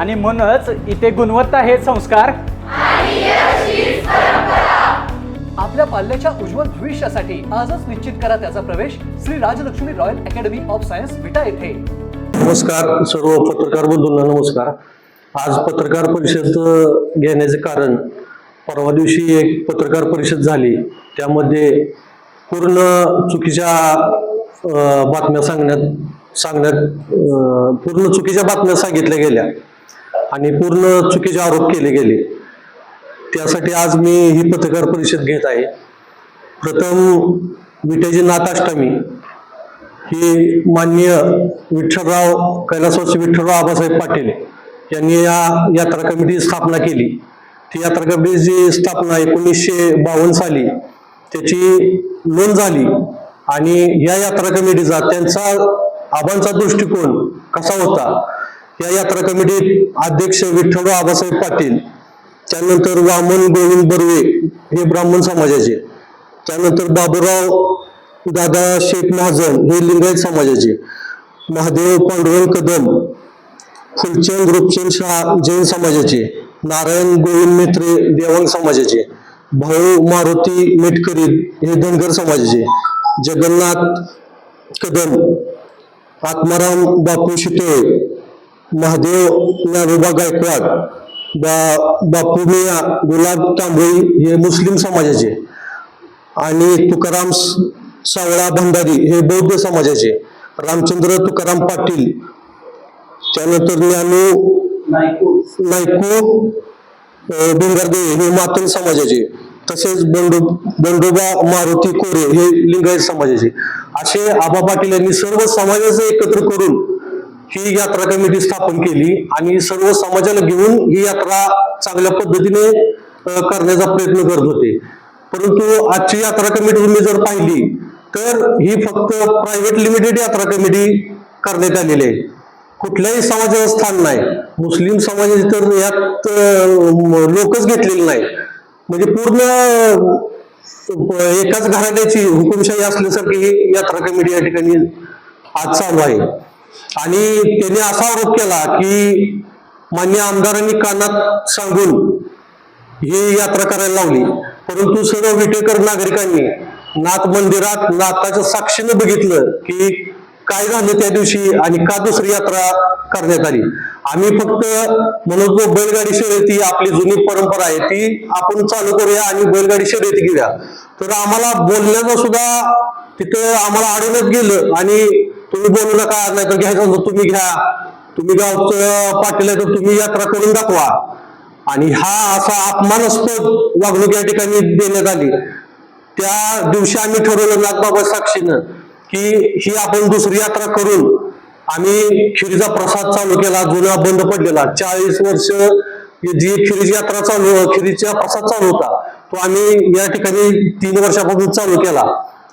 आणि म्हणूनच इथे गुणवत्ता हे संस्कार. आपल्या पाल्याच्या उज्ज्वल भविष्यासाठी आजच निश्चित करा त्याचा प्रवेश Shri Rajlakshmi royal academy of science Vita येथे. नमस्कार सर्व पत्रकार बंधूंना नमस्कार. आज पत्रकार परिषद घेण्याचे कारण परवा दिवशी एक पत्रकार परिषद झाली. त्यामध्ये पूर्ण चुकीच्या बातम्या सांगण्यात सांगण्यात पूर्ण चुकीच्या बातम्या सांगितल्या गेल्या. आणि पूर्ण चुकीचे आरोप केले गेले. त्यासाठी आज मी ही पत्रकार परिषद घेत आहे. प्रथम विटेची नाथाष्टमी ही माननीय विठ्ठलराव कैलासवासी विठ्ठलराव आबासाहेब पाटील यांनी या यात्रा कमिटी स्थापना केली. ती यात्रा कमिटीची स्थापना एकोणीसशे बावन्न साली त्याची नोंद झाली आणि या यात्रा कमिटीचा त्यांचा आबांचा दृष्टिकोन कसा होता या यात्रा कमिटीत अध्यक्ष विठ्ठलराव आबासाहेब पाटील त्यानंतर वामन गोविंद बर्वे हे ब्राह्मण समाजाचे त्यानंतर बाबूराव दादा शेख महाजन हे लिंगायत समाजाचे महादेव पांडुरंग कदम फुलचंद रूपचंद शाह जैन समाजाचे नारायण गोविंद मेत्रे देवांग समाजाचे भाऊ मारुती मेटकरी हे धनगर समाजाचे जगन्नाथ कदम आत्माराम बापू शितोळे महादेव ज्ञानोबा गायकवाड बा बापू मिया गुलाब तांबोळी हे मुस्लिम समाजाचे. आणि तुकाराम सावळा भंडारी हे बौद्ध समाजाचे. रामचंद्र तुकाराम पाटील. त्यानंतर ज्ञानू नायकू डोंगरदे हे मातन समाजाचे. तसेच बंडो बंडोबा मारुती कोरे हे लिंगायत समाजाचे. असे आबा पाटील यांनी सर्व समाजाचे एकत्र करून ही यात्रा कमिटी स्थापन केली आणि सर्व समाजाला घेऊन ही यात्रा चांगल्या पद्धतीने करण्याचा प्रयत्न करत होते. परंतु आजची यात्रा कमिटी तुम्ही जर पाहिली तर ही फक्त प्रायव्हेट लिमिटेड यात्रा कमिटी करण्यात आलेली आहे. कुठल्याही समाजाचं स्थान नाही. मुस्लिम समाजाचे तर यात लोकच घेतलेले नाही. म्हणजे पूर्ण एकाच घराण्याची हुकुमशाही असल्यासारखी ही यात्रा कमिटी या ठिकाणी आज चालू आहे. आणि त्याने असा आरोप केला की मान्य आमदारांनी कानात सांगून ही यात्रा करायला लावली. परंतु सर्व विटेकर नागरिकांनी नाथ मंदिरात नाथाच्या साक्षीनं बघितलं की काय झालं त्या दिवशी आणि का दुसरी यात्रा करण्यात आली. आम्ही फक्त म्हणून होतो बैलगाडी शर्यती आपली जुनी परंपरा आहे ती आपण चालू करूया आणि बैलगाडी शर्यती घेऊया. तर आम्हाला बोलण्याचं सुद्धा तिथं आम्हाला आढळत गेलं आणि तुम्ही बोलू नका नाही? तर घ्यायचं तुम्ही घ्या. तुम्ही गावचं पाटील आहे तर तुम्ही यात्रा करून दाखवा. आणि हा असा अपमानास्पद वागणूक या ठिकाणी देण्यात आली. त्या दिवशी आम्ही ठरवलं नागबाबा साक्षीनं की ही आपण दुसरी यात्रा करून आम्ही खिरीचा प्रसाद चालू केला जुना बंद पडलेला. चाळीस वर्ष जी खिरीची यात्रा चालू खिरीचा प्रसाद चालू होता तो आम्ही या ठिकाणी तीन वर्षापासून चालू केला.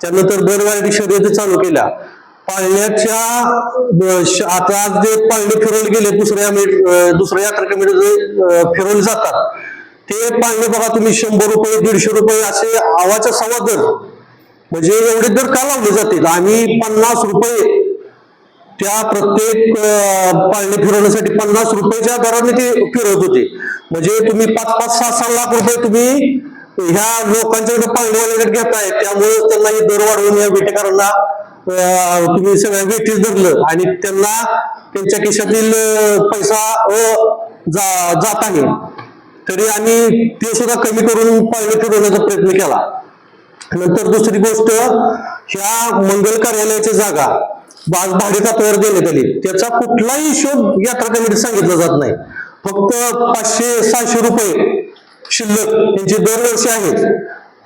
त्यानंतर बैलगाडी शर्यती चालू केल्या. पाळण्याच्या आता आज जे पाळणे फिरवले गेले दुसऱ्या दुसऱ्या यात्रा कमिटी जे फिरवले जातात ते पाळणे बघा तुम्ही शंभर रुपये दीडशे रुपये असे आवाच्या सव्वा दर म्हणजे एवढे दर का लावले जातील? आम्ही पन्नास रुपये त्या प्रत्येक पाळणे फिरवण्यासाठी पन्नास रुपयाच्या दराने ते फिरवत होते. म्हणजे तुम्ही पाच पाच सहा सहा लाख रुपये तुम्ही ह्या लोकांच्याकडे पाळणेवाल्याकडे घेताय त्यामुळे त्यांना हे दर वाढवून या बेटेकरांना तुम्ही सगळ्या वेटीस धरलं आणि त्यांना त्यांच्या खिशातील पैसा जा जात आहे. तरी आम्ही ते सुद्धा कमी करून पाळणे फिरवण्याचा प्रयत्न केला. नंतर दुसरी गोष्ट ह्या मंगल कार्यालयाची जागा बाज भाडे तत्वावर देण्यात आली त्याचा कुठलाही हिशोब यात्रा कमिटीत सांगितला जात नाही. फक्त पाचशे सहाशे रुपये शिल्लक यांचे दरवर्षी आहेत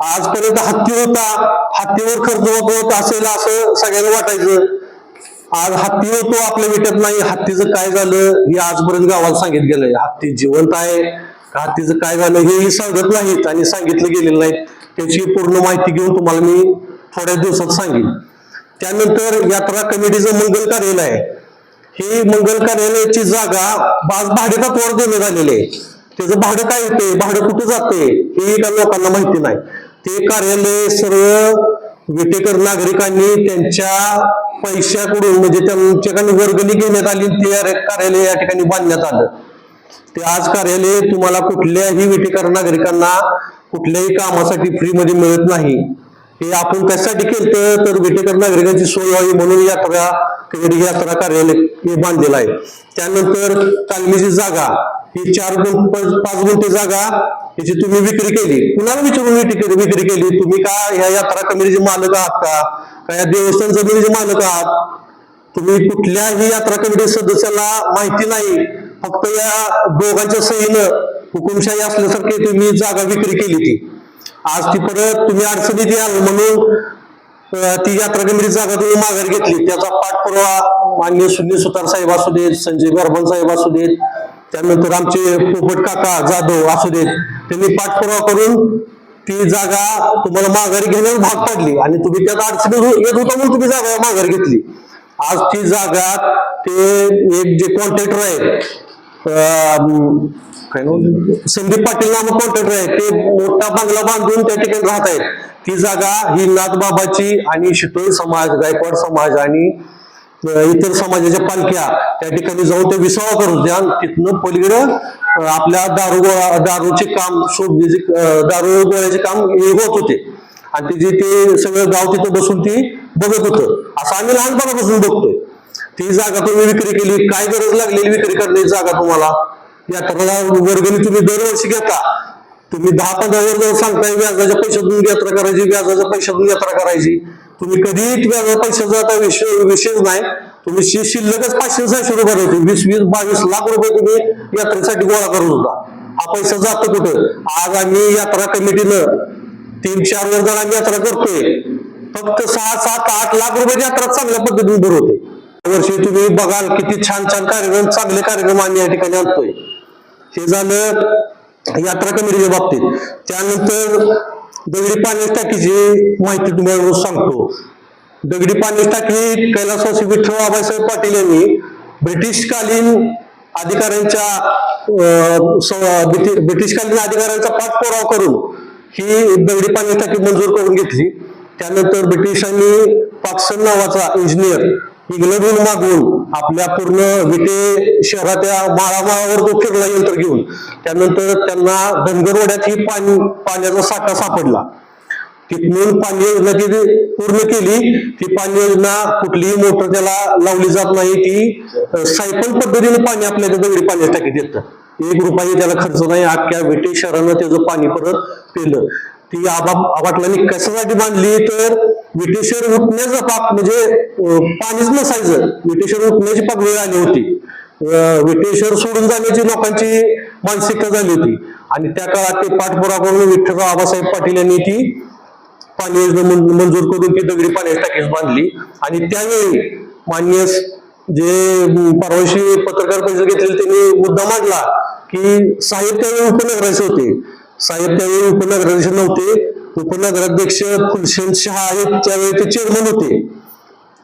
आजपर्यंत हत्ती होता. हत्तीवर खर्च होत होत असेल असं सगळ्यांना वाटायचं. आज हत्ती होतो आपल्या भेटत नाही. हत्तीचं काय झालं हे आजपर्यंत गावाला सांगितलं गेलंय हत्ती जिवंत आहे हत्तीचं काय झालं हेही सांगत नाहीत आणि सांगितलं गेलेलं नाही त्याची पूर्ण माहिती घेऊन तुम्हाला मी थोड्या दिवसात सांगेन. त्यानंतर यात्रा कमिटीचं मंगल कार्यालय आहे. ही मंगल कार्यालयाची जागा आज भाडेतत्वावर देण्यात आलेली आहे. त्याचं भाडं काय येते भाडं कुठे जाते हे एका लोकांना माहिती नाही. ते कार्यालय सर्व विटेकर नागरिकांनी त्यांच्या पैशाकडून म्हणजे त्यांच्याकडून वर्गणी घेण्यात आली ते कार्यालय या ठिकाणी बांधण्यात आलं. ते आज कार्यालय तुम्हाला कुठल्याही विटेकर नागरिकांना कुठल्याही कामासाठी फ्रीमध्ये मिळत नाही. हे आपण कशासाठी केलं तर विटेकर नागरिकांची सोय व्हावी म्हणून यात्रा यात्रा कार्यालय हे बांधलेलं आहे. त्यानंतर तालमीची जागा ही चार गुण पाच पाच गुंठे जागा तिची तुम्ही विक्री केली कुणाला विचारून विक्री केली? विक्री केली. तुम्ही का ह्या यात्रा कमिटीचे मालक आहात का? का या देवस्थान जमिनीचे मालक आहात? तुम्ही कुठल्याही यात्रा कमिटी सदस्याला माहिती नाही. फक्त या दोघांच्या सहीनं हुकुमशाही असल्यासारखी तुम्ही जागा विक्री केली ती. आज ती परत तुम्ही अडचणीत याल म्हणून ती यात्रा कमिटी जागा तुम्ही माघार घेतली. त्याचा पाठपुरावा मान्य सुनील सुतार साहेब असू देत संजय गर्भन साहेब असू देत त्यानंतर आमचे पोपट काका जाधव असू देत त्यांनी पाठपुरावा करून ती जागा तुम्हाला माघारी घेण्यास भाग पडली. आणि तुम्ही त्यात अडचणी येत होता म्हणून तुम्ही जागा माघार घेतली. आज ती जागा ते एक जे कॉन्ट्रॅक्टर आहे अं, काय नाव? संदीप पाटील नामक कॉन्ट्रॅक्टर आहे ते मोठा बंगला बांधून त्या ठिकाणी राहत आहेत. ती जागा ही नाथबाबाची आणि शितोळ समाज गायकवाड समाज आणि इतर समाजाच्या पालख्या त्या ठिकाणी जाऊन ते विसावा करून द्या. तिथनं पलीकडे आपल्या दारू दारूचे काम शोधण्याचे दारू गोळ्याचे काम हे होत होते. आणि तिचे ते सगळं गाव तिथं बसून ती बघत होतं. असं आम्ही लहानपणापासून बघतोय. ती जागा तुम्ही विक्री केली. काय गरज लागलेली विक्री करण्याची जागा तुम्हाला? यात्रेला वर्गणी तुम्ही दरवर्षी घेता. तुम्ही दहा पंधरा वर्ष सांगताय व्याजाच्या पैशातून यात्रा करायची व्याजाच्या पैशातून यात्रा करायची. तुम्ही कधी व्याजा पैशाचा आता विषय विषयच नाही. तुम्ही शिल्लकच पाचशे सहाशे रुपये होते. वीस वीस बावीस लाख रुपये तुम्ही यात्रेसाठी गोळा करत होता. हा पैसा जातो कुठं? आज आम्ही यात्रा कमिटीनं तीन चार वर्षाला आम्ही यात्रा करतोय. फक्त सहा सात आठ लाख रुपये यात्रा चांगल्या पद्धतीने भरवते वर्षी तुम्ही बघाल किती छान छान कार्यक्रम चांगले कार्यक्रम आम्ही या ठिकाणी आणतोय. हे झालं यात्रा कमिटीच्या बाबतीत. त्यानंतर दगडी पाणी टाकीची माहिती तुम्हाला सांगतो. दगडी पाणी टाकी कैलासवासी विठ्ठल बाबासाहेब पाटील यांनी ब्रिटिशकालीन अधिकाऱ्यांच्या स- ब्रिटिशकालीन अधिकाऱ्यांचा पाठपुरावा करून ही दगडी पाणी टाकी मंजूर करून घेतली. त्यानंतर ब्रिटिशांनी पाक्सन नावाचा इंजिनियर इंग्लंडहून मागवून आपल्या पूर्ण विटे शहराच्या माळामाळावर तो फिरला यंत्र घेऊन. त्यानंतर त्यांना धनगरवाड्यात ही पाणी पाण्याचा साठा सापडला. तिथून पाणी योजना ती पूर्ण केली ती पाणी योजना कुठलीही मोटर त्याला लावली जात नाही ती सायकल पद्धतीने पाणी आपल्या दगडी पाण्यात टाकीत येतं. एक रुपयाही त्याला खर्च नाही अख्ख्या विटे शहरानं त्याचं पाणी परत पेलं. ती आबा आबाटलांनी कशासाठी बांधली? तर ब्रिटिशर उठण्याचा पाक म्हणजे पाणीच नसायचं. ब्रिटिशर उठण्याची पाक वेळ आली होती. ब्रिटिशर सोडून जाण्याची लोकांची मानसिकता झाली होती. आणि त्या काळात ते पाठपुरावा करून विठ्ठलराव आबासाहेब पाटील यांनी ती पाणी योजना मंजूर करून ती दगडी पाण्याची टाकीच बांधली. आणि त्यावेळी मान्य जे परवाशी पत्रकार परिषद घेतलेली त्यांनी मुद्दा मांडला की साहित्य उपनगराचे होते. साहेब त्यावेळी उपनगराध्यक्ष नव्हते. उपनगराध्यक्ष फुलशेन शहा आहेत त्यावेळी ते चेअरमन होते.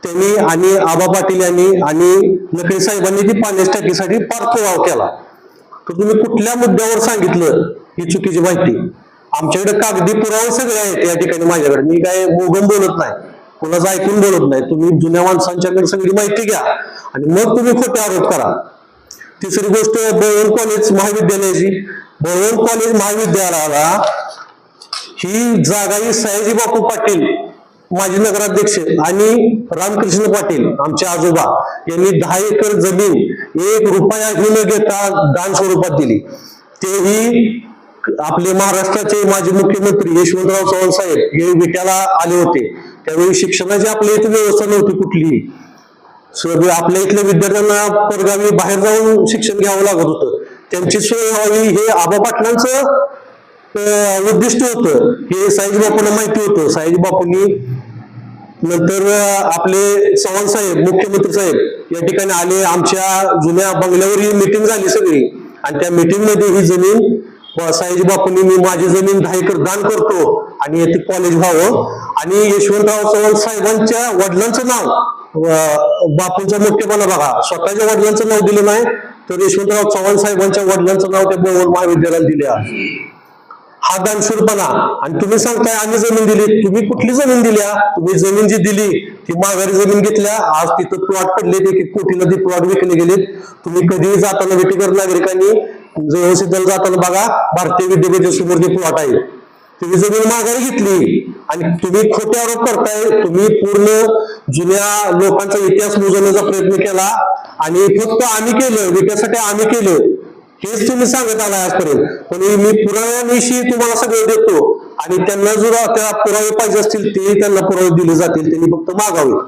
त्यांनी आणि आबा पाटील यांनी आणि नकळी साहेबांनी ती पाण्याच्या टाकीसाठी पाठपुरावा केला. तर तुम्ही कुठल्या मुद्द्यावर सांगितलं ही चुकीची माहिती? आमच्याकडे कागदी पुरावे सगळे आहेत या ठिकाणी माझ्याकडे. मी काय मोगम बोलत नाही. कोणाचं ऐकून बोलत नाही. तुम्ही जुन्या माणसांच्याकडे सगळी माहिती घ्या. आणि मग तुम्ही खोटे आरोप करा. तिसरी गोष्ट बळवण कॉलेज महाविद्यालयाची. बळवण कॉलेज महाविद्यालयाला ही जागा ही सयाजी बापू पाटील माजी नगराध्यक्ष आणि रामकृष्ण पाटील आमचे आजोबा यांनी दहा एकर जमीन एक रुपयाही न घेता दान स्वरूपात दिली. तेही आपले महाराष्ट्राचे माजी मुख्यमंत्री यशवंतराव चव्हाण साहेब हे विट्याला आले होते. त्यावेळी शिक्षणाची आपल्या इथे व्यवस्था नव्हती कुठलीही. आपल्या इथल्या विद्यार्थ्यांना परगावी बाहेर जाऊन शिक्षण घ्यावं लागत होतं. त्यांची सोय व्हावी हे आबा पाटलांचं उद्दिष्ट होतं. हे साईजी बापूंना माहिती होतं. साईजी बापूंनी नंतर आपले चव्हाण साहेब मुख्यमंत्री साहेब या ठिकाणी आले. आमच्या जुन्या बंगल्यावर ही मिटिंग झाली सगळी. आणि त्या मिटिंगमध्ये ही जमीन व बापूंनी मी माझी जमीन दहा एकर दान करतो आणि येथे कॉलेज व्हावं. आणि यशवंतराव चव्हाण साहेबांच्या वडिलांचं नाव बापूंचा मोठेपणा बघा. स्वतःच्या वडिलांचं नाव दिलं नाही तर यशवंतराव चव्हाण साहेबांच्या वडिलांचं नाव त्या बोवल महाविद्यालयाला दिले आहे. हा दानशूरपणा. आणि तुम्ही सांगताय आम्ही जमीन दिली. तुम्ही कुठली जमीन दिल्या तुम्ही जमीन जी दिली ती माघारी जमीन घेतल्या. आज तिथं प्लॉट पडले ते कोटीला नदी प्लॉट विकले गेलेत. तुम्ही कधीही जाताना वेटीकर नागरिकांनी. जवळ जाताना बघा भारतीय विद्यापीठ समोर ते प्लॉट आहे तुम्ही जमीन माघारी घेतली. आणि तुम्ही खोटे आरोप करताय तुम्ही पूर्ण जुन्या लोकांचा इतिहास मोजवण्याचा प्रयत्न केला आणि फक्त आम्ही केलं विकासासाठी आम्ही केलं हेच तुम्ही सांगत आलाय आजपर्यंत. पण मी पुराव्याविषयी तुम्हाला सगळं देतो आणि त्यांना जर त्या पुरावे पाहिजे असतील ते त्यांना पुरावे दिले जातील त्यांनी फक्त मागावे.